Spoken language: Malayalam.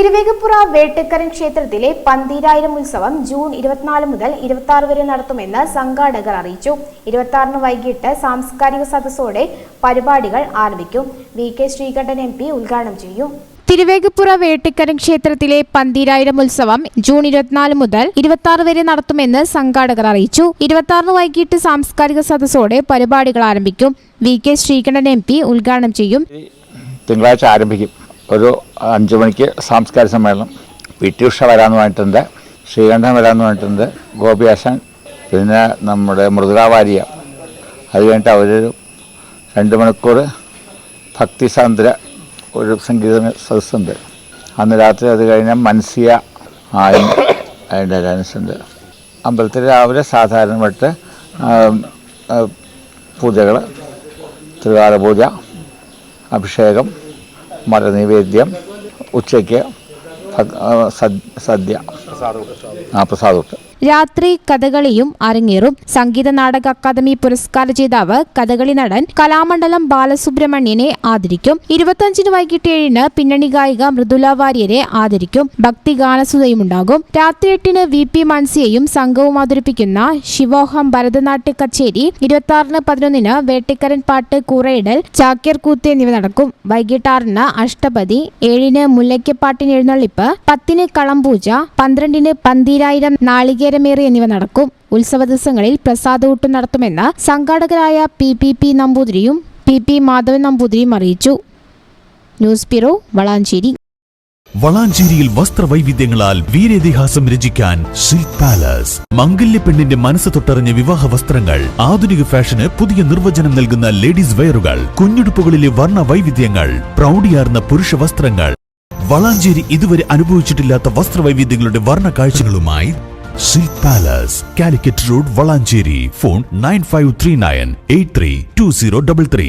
തിരുവേഗപ്പുറ വേട്ടക്കരൻ ക്ഷേത്രത്തിലെ പന്തീരായിരം ഉത്സവം ജൂൺ ഇരുപത്തിനാല് മുതൽ ഇരുപത്തി ആറ് വരെ നടത്തുമെന്ന് സംഘാടകർ അറിയിച്ചു. ഇരുപത്തി ആറിന് വൈകിട്ട് സാംസ്കാരിക സദസ്സോടെ പരിപാടികൾ ആരംഭിക്കും. V K Sreekandan M P ഉദ്ഘാടനം ചെയ്യും. തിരുവേഗപ്പുറ വേട്ടക്കരൻ ക്ഷേത്രത്തിലെ പന്തീരായിരം ഉത്സവം ജൂൺ ഇരുപത്തിനാല് മുതൽ ഇരുപത്തി ആറ് വരെ നടത്തുമെന്ന് സംഘാടകർ അറിയിച്ചു. ഇരുപത്തി ആറിന് വൈകിട്ട് സാംസ്കാരിക സദസ്സോടെ പരിപാടികൾ ആരംഭിക്കും. V K Sreekandan M P ഉദ്ഘാടനം ചെയ്യും. തിങ്കളാഴ്ച ആരംഭിക്കും. ഒരു അഞ്ച് മണിക്ക് സാംസ്കാരിക സമ്മേളനം. പി ടി ഉഷ വരാമെന്ന് പറഞ്ഞിട്ടുണ്ട് ശ്രീകണ്ഠൻ വരാമെന്ന് പറഞ്ഞിട്ടുണ്ട് ഗോപിയാശൻ പിന്നെ നമ്മുടെ മൃദുലാവാര്യ അത് കഴിഞ്ഞിട്ട് അവരൊരു രണ്ട് മണിക്കൂർ ഭക്തി സാന്ദ്ര ഒരു സംഗീത സദസ്സുണ്ട്. അന്ന് രാത്രി അത് കഴിഞ്ഞാൽ മനസ്സിയ ആയും അതിന്റെ ഡാൻസ് ഉണ്ട്. അമ്പലത്തിൽ രാവിലെ സാധാരണമായിട്ട് പൂജകൾ ത്രികാല പൂജ അഭിഷേകം മലനൈവേദ്യം ഉച്ചയ്ക്ക് സദ്യ ആ പ്രസാദൂട്ട് രാത്രി കഥകളിയും അരങ്ങേറും. സംഗീത നാടക അക്കാദമി പുരസ്കാര ജേതാവ് കഥകളി നടൻ കലാമണ്ഡലം ബാലസുബ്രഹ്മണ്യനെ ആദരിക്കും. ഇരുപത്തിയഞ്ചിന് വൈകിട്ട് ഏഴിന് പിന്നണി ഗായിക മൃദുല വാര്യരെ ആദരിക്കും. ഭക്തി ഗാനസുതയുമുണ്ടാകും. രാത്രി എട്ടിന് വി പി മൺസിയെയും സംഘവും അവതരിപ്പിക്കുന്ന ശിവോഹം ഭരതനാട്യ കച്ചേരി. ഇരുപത്തി ആറിന് പതിനൊന്നിന് വേട്ടക്കരൻ പാട്ട് കൂറയിടൽ ചാക്യർ കൂത്ത് എന്നിവ നടക്കും. വൈകിട്ട് ആറിന് അഷ്ടപതി ഏഴിന് മുല്ലയ്ക്കപ്പാട്ടിന് എഴുന്നള്ളിപ്പ് പത്തിന് കളംപൂജ പന്ത്രണ്ടിന് പന്തീരായിരം നാളികേരമേറി എന്നിവ നടക്കും. ഉത്സവ ദിവസങ്ങളിൽ പ്രസാദൂട്ടും നടത്തുമെന്ന് സംഘാടകരായ പി പി പി നമ്പൂതിരിയും പി പി മാധവൻ നമ്പൂതിരിയും അറിയിച്ചു. News bureau Valanchery. വളാഞ്ചേരിയിൽ വസ്ത്രവൈവിധ്യങ്ങളാൽ വീരേതിഹാസം രചിക്കാൻ സിൽക്ക് പാലസ്. മംഗല്യ പെണ്ണിന്റെ മനസ്സ് തൊട്ടറിഞ്ഞ വിവാഹ വസ്ത്രങ്ങൾ ആധുനിക ഫാഷന് പുതിയ നിർവചനം നൽകുന്ന ലേഡീസ് വെയറുകൾ കുഞ്ഞുടുപ്പുകളിലെ വർണ വൈവിധ്യങ്ങൾ പ്രൗഢിയാർന്ന പുരുഷ വസ്ത്രങ്ങൾ. വളാഞ്ചേരി ഇതുവരെ അനുഭവിച്ചിട്ടില്ലാത്ത വസ്ത്രവൈവിധ്യങ്ങളുടെ വർണ കാഴ്ചകളുമായി silk palace Calicut road Valanchery phone nine five three nine eight three two zero double three